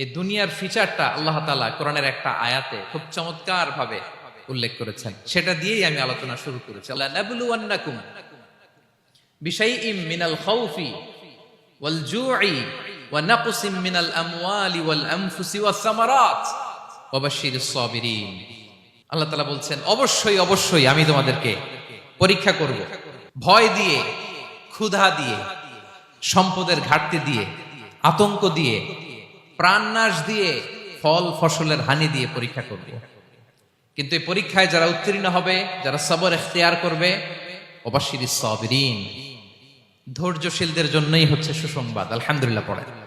এই দুনিয়ার ফিচারটা আল্লাহ তালা কোরআনের একটা আয়াতে খুব চমৎকার ভাবে উল্লেখ করেছেন। সেটা দিয়েই আমি আলোচনা শুরু করেছি। আল্লাহ নাবলুয়ান্নাকুম বিশাইইম মিনাল খাউফি ওয়াল জুই ওয়াল আনফুসি ওয়াস সামারাত ওয়া বাশশিরিস সাবিরিন। আল্লাহ তাআলা বলছেন, অবশ্যই অবশ্যই আমি তোমাদেরকে পরীক্ষা করব। ভয় দিয়ে, ক্ষুধা দিয়ে, সম্পদের ঘাটতি দিয়ে, আতঙ্ক দিয়ে প্রাণনাশ দিয়ে ফল ফসলের হানি দিয়ে পরীক্ষা করবে। কিন্তু এই পরীক্ষায় যারা উত্তীর্ণ হবে, যারা সবর এখতিয়ার করবে অবাশির সবরিন ধৈর্যশীলদের জন্যই হচ্ছে সুসংবাদ। আলহামদুলিল্লাহ পড়ে